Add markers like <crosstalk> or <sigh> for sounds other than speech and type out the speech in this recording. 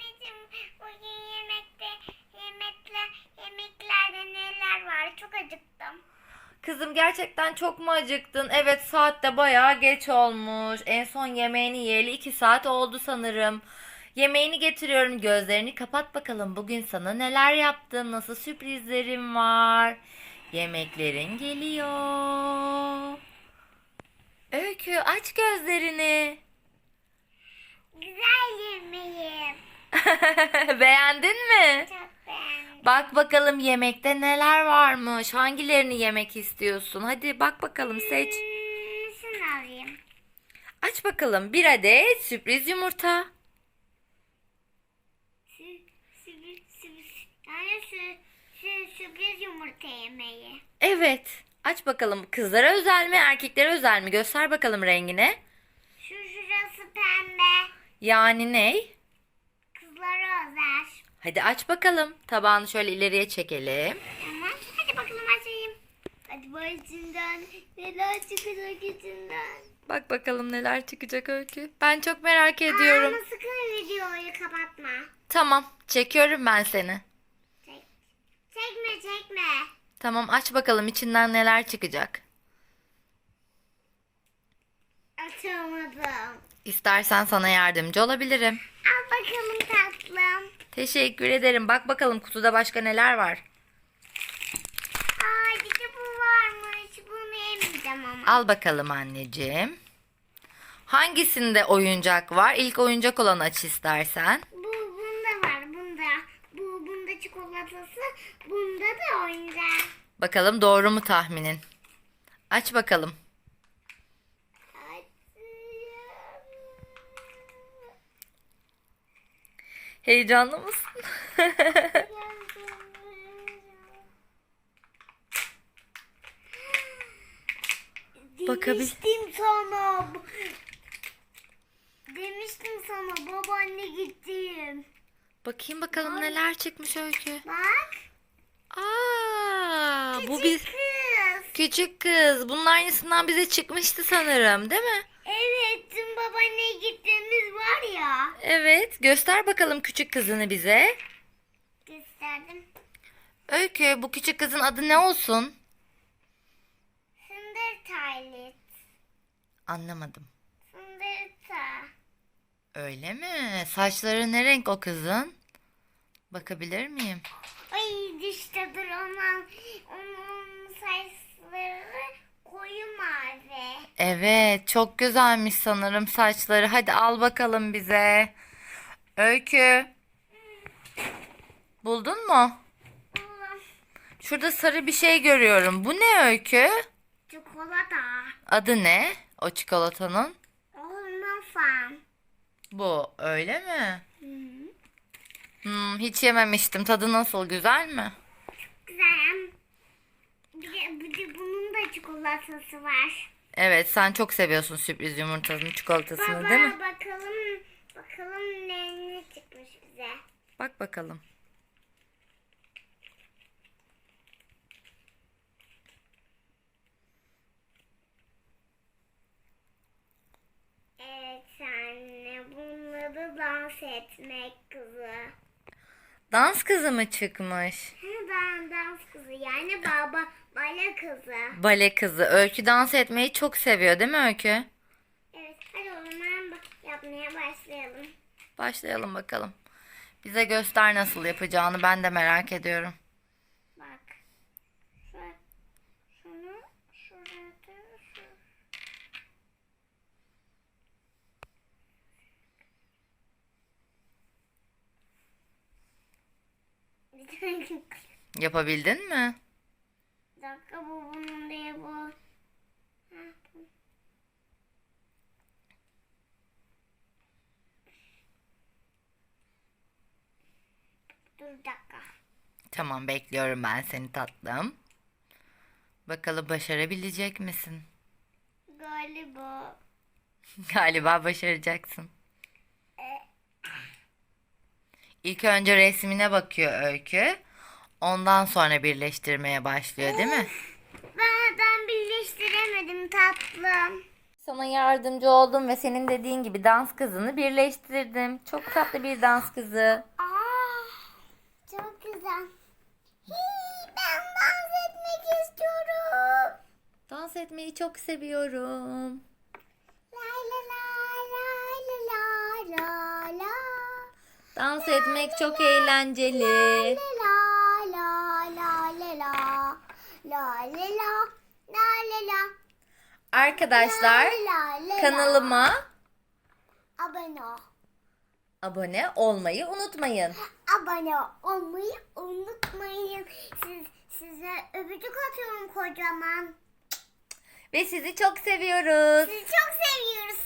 Anneciğim bugün yemekte yemekler yemeklerde neler var? Çok acıktım. Kızım gerçekten çok mu acıktın? Evet saat de bayağı geç olmuş. En son yemeğini yiyeli iki saat oldu sanırım. Yemeğini getiriyorum. Gözlerini kapat bakalım. Bugün sana neler yaptım? Nasıl sürprizlerim var? Yemeklerin geliyor. Öykü aç gözlerini. Güzel yemeğim. <laughs> Beğendin mi? Çok beğendim. Bak bakalım yemekte neler varmış. Hangilerini yemek istiyorsun? Hadi bak bakalım seç. Hmm, şunu alayım. Aç bakalım bir adet sürpriz yumurta. Yani sü, sü, sürpriz yumurta yemeği. Evet. Aç bakalım kızlara özel mi erkeklere özel mi? Göster bakalım rengine. Şu şurası pembe. Yani ney? Özel. Hadi aç bakalım. Tabağını şöyle ileriye çekelim. Tamam. Hadi bakalım açayım. Hadi içinden neler çıkacak içinden. Bak bakalım neler çıkacak Öykü. Ben çok merak ediyorum. Ama sakın videoyu kapatma. Tamam çekiyorum ben seni. Çek. Çekme çekme. Tamam aç bakalım içinden neler çıkacak. Açamadım. İstersen sana yardımcı olabilirim. Al bakalım tatlım. Teşekkür ederim. Bak bakalım kutuda başka neler var. Aa bir de bu varmış. Bunu yemeyeceğim ama. Al bakalım anneciğim. Hangisinde oyuncak var? İlk oyuncak olan aç istersen. Bu bunda var bunda. Bu bunda çikolatası. Bunda da oyuncak. Bakalım doğru mu tahminin? Aç bakalım. Heyecanlı mısın? <laughs> Demiştim sana. Demiştim sana babaanne gittim. Bakayım bakalım neler çıkmış Öykü. Bak. Aa, bu Küçük kız. küçük kız. Bunun aynısından bize çıkmıştı sanırım, değil mi? Babaanneye gittiğimiz var ya. Evet, göster bakalım küçük kızını bize. Gösterdim. Öykü, bu küçük kızın adı ne olsun? Fındır Taylit. Anlamadım. Fındır Ta. Öyle mi? Saçları ne renk o kızın? Bakabilir miyim? Ay işte dur onun, onun Evet, çok güzelmiş sanırım saçları. Hadi al bakalım bize. Öykü. Buldun mu? Şurada sarı bir şey görüyorum. Bu ne Öykü? çikolata. Adı ne? O çikolatanın. Oğlum fan. Bu öyle mi? Hmm, hiç yememiştim. Tadı nasıl? Güzel mi? Güzel. Bir de, bir de bunun da çikolatası var. Evet, sen çok seviyorsun sürpriz yumurtanın çikolatasını değil mi? Baba bakalım bakalım ne, ne çıkmış bize. Bak bakalım. Evet anne bunun adı dans etmek kızı. Dans kızı mı çıkmış? Dans kızı yani baba bale kızı. Bale kızı. Öykü dans etmeyi çok seviyor değil mi Öykü? Evet hadi o zaman yapmaya başlayalım. Başlayalım bakalım. Bize göster nasıl yapacağını ben de merak ediyorum. Bak. Şu, şunu şuraya da şu. Bir <laughs> Yapabildin mi? dakika bu bunun değil bu. Dur bir dakika. Tamam bekliyorum ben seni tatlım. Bakalım başarabilecek misin? Galiba. <laughs> Galiba başaracaksın. E, İlk önce resmine bakıyor Öykü. Ondan sonra birleştirmeye başlıyor değil mi? ben, ben birleştiremedim tatlım. Sana yardımcı oldum ve senin dediğin gibi dans kızını birleştirdim. Çok tatlı bir dans kızı. Aa, çok güzel. Hii, ben dans etmek istiyorum. Dans etmeyi çok seviyorum. La la la la la la la. Dans etmek çok eğlenceli. La la la la la la. La la la la la la. Arkadaşlar La la la. kanalıma abone ol. abone olmayı unutmayın. Abone olmayı unutmayın. Siz, size öpücük atıyorum kocaman. Ve sizi çok seviyoruz. Sizi çok seviyoruz.